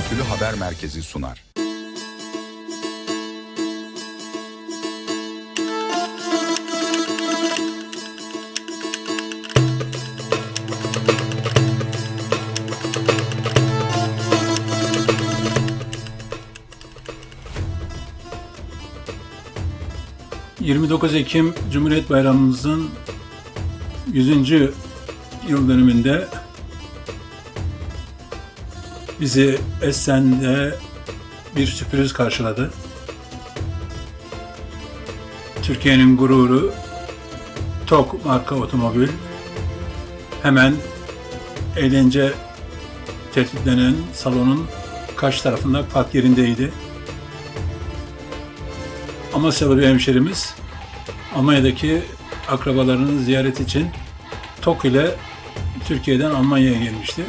Görüntülü Haber Merkezi sunar. ...29 Ekim Cumhuriyet Bayramımızın 100. yıl dönümünde bizi Essen'de bir sürpriz karşıladı. Türkiye'nin gururu TOK marka otomobil hemen eğlence tertiplenen salonun karşı tarafında park yerindeydi. Amasyalı bir hemşerimiz Almanya'daki akrabalarını ziyaret için TOK ile Türkiye'den Almanya'ya gelmişti.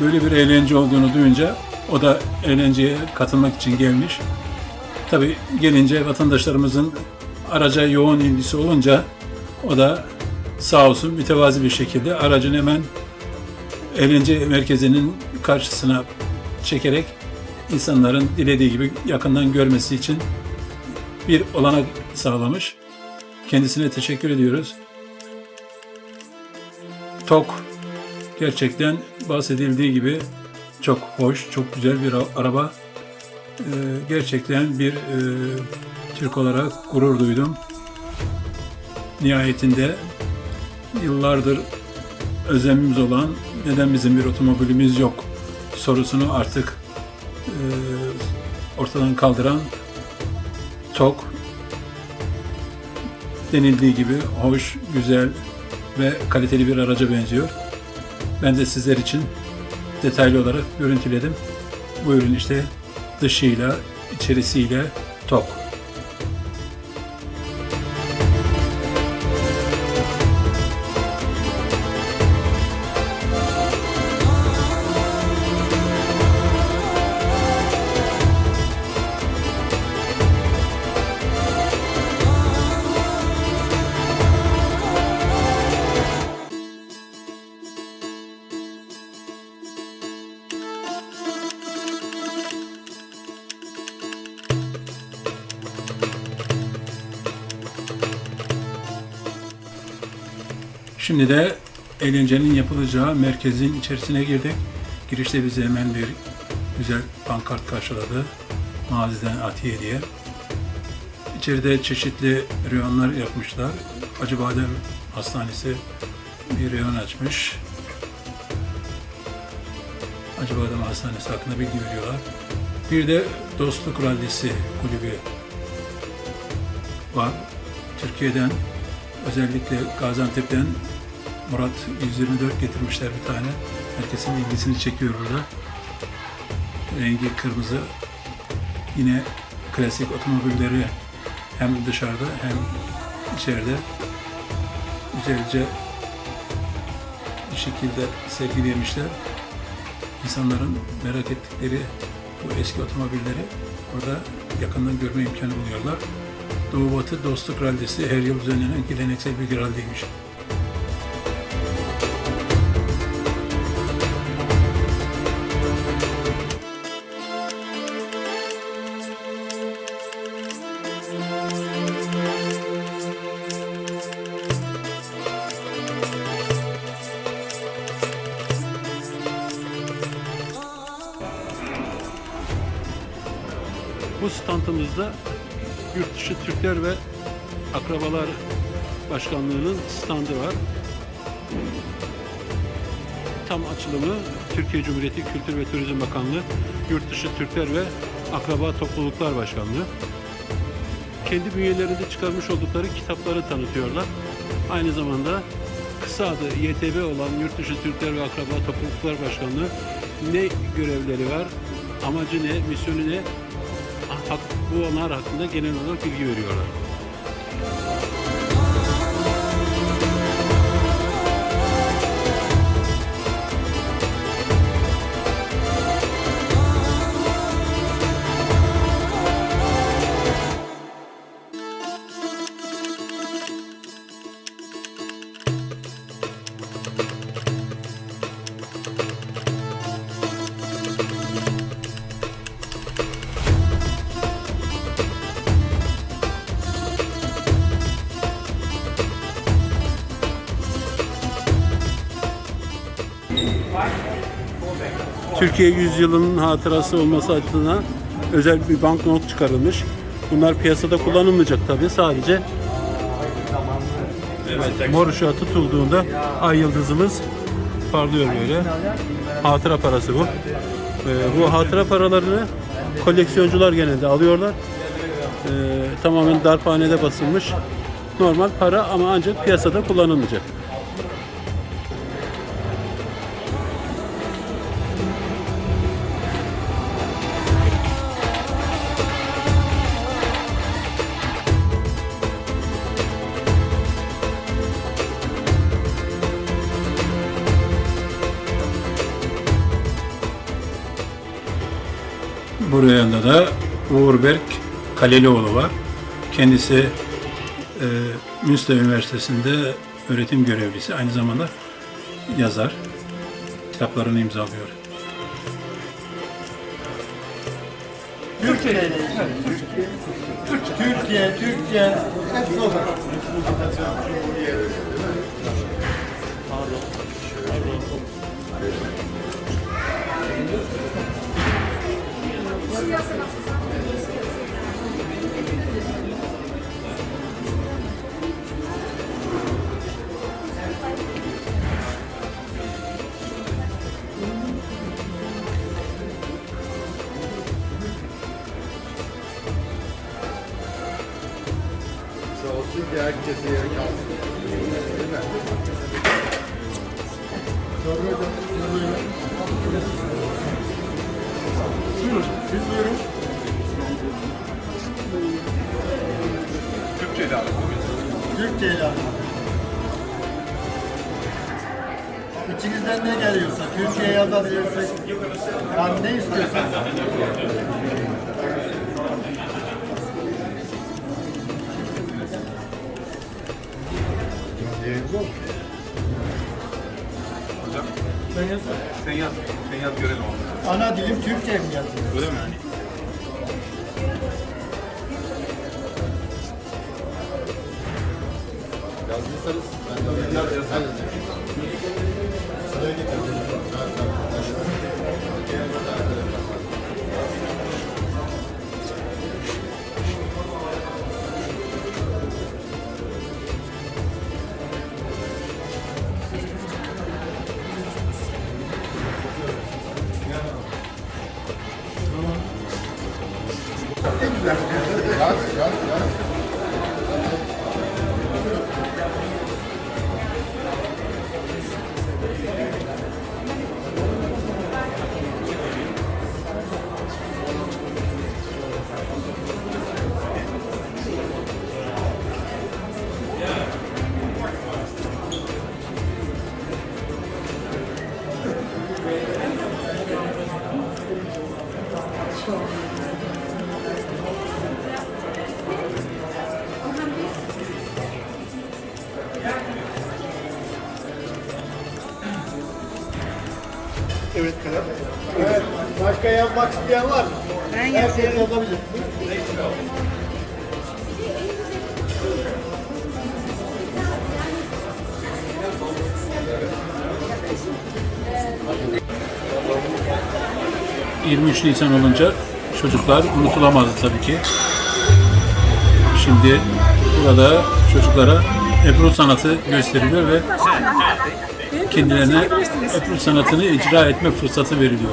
Böyle bir eğlence olduğunu duyunca o da eğlenceye katılmak için gelmiş. Tabi gelince vatandaşlarımızın araca yoğun ilgisi olunca o da sağ olsun mütevazi bir şekilde aracın hemen eğlence merkezinin karşısına çekerek insanların dilediği gibi yakından görmesi için bir olanak sağlamış. Kendisine teşekkür ediyoruz. TOK gerçekten bahsedildiği gibi çok hoş, çok güzel bir araba. Ee, gerçekten bir e, Türk olarak gurur duydum. Nihayetinde yıllardır özlemimiz olan neden bizim bir otomobilimiz yok sorusunu artık e, ortadan kaldıran TOK denildiği gibi hoş, güzel ve kaliteli bir araca benziyor. Ben de sizler için detaylı olarak görüntüledim. Bu ürün işte dışıyla, içerisiyle tok. Şimdi de eğlencenin yapılacağı merkezin içerisine girdik. Girişte bizi hemen bir güzel pankart karşıladı. Maziden Atiye diye. İçeride çeşitli reyonlar yapmışlar. Acıbadem Hastanesi bir reyon açmış. Acıbadem Hastanesi hakkında bilgi veriyorlar. Bir de Dostluk Rallisi kulübü var. Türkiye'den özellikle Gaziantep'ten Murat 124 getirmişler bir tane. Herkesin ilgisini çekiyor burada. Rengi kırmızı. Yine klasik otomobilleri hem dışarıda hem içeride güzelce bir şekilde sergilemişler. İnsanların merak ettikleri bu eski otomobilleri orada yakından görme imkanı buluyorlar. Doğu Batı Dostluk Rallisi her yıl düzenlenen geleneksel bir ralliymiş. Bu standımızda Yurt Dışı Türkler ve Akrabalar Başkanlığı'nın standı var. Tam açılımı Türkiye Cumhuriyeti Kültür ve Turizm Bakanlığı, Yurt Dışı Türkler ve Akraba Topluluklar Başkanlığı. Kendi bünyelerinde çıkarmış oldukları kitapları tanıtıyorlar. Aynı zamanda kısa adı YTB olan Yurt Dışı Türkler ve Akraba Topluluklar Başkanlığı ne görevleri var, amacı ne, misyonu ne, bu onlar hakkında genel olarak bilgi veriyorlar. Türkiye yüzyılının hatırası olması adına özel bir banknot çıkarılmış. Bunlar piyasada kullanılmayacak tabii. Sadece evet, mor ışığa tutulduğunda ay yıldızımız parlıyor böyle. Hatıra parası bu. Ee, bu hatıra paralarını koleksiyoncular genelde alıyorlar. Ee, tamamen darphanede basılmış. Normal para ama ancak piyasada kullanılmayacak. Buraya da Uğurberk Kalelioğlu var. Kendisi e, Münster Üniversitesi'nde öğretim görevlisi. Aynı zamanda yazar. Kitaplarını imzalıyor. Türkiye, Türkiye, Türkiye, hepsi o kadar. Sağ olsun ki herkese yeri kalsın. Değil mi? Siz buyurun. Türkçe'de abi. Türkiye'yle alın. İçinizden ne geliyorsa, Türkiye yazabilirsek, yani ne istiyorsan. Yayıncı ol. Sen yaz. Sen yaz. Sen yaz görelim onu. Ana dilim Türkçe mi yazıyor? Öyle mi? Yazdıysanız ben de yaz yaz. Hadi. Sıraya getirdim. Başka yazmak isteyen var mı? Ben Herkes yazabilir. Ee, 23 Nisan olunca çocuklar unutulamazdı tabii ki. Şimdi burada çocuklara Ebru sanatı gösteriliyor ve kendilerine Ebru sanatını icra etme fırsatı veriliyor.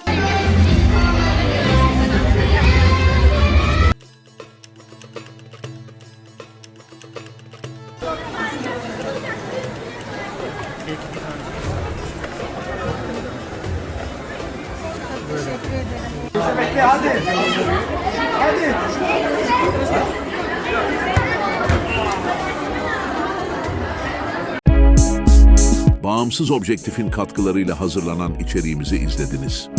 Bağımsız objektifin katkılarıyla hazırlanan içeriğimizi izlediniz.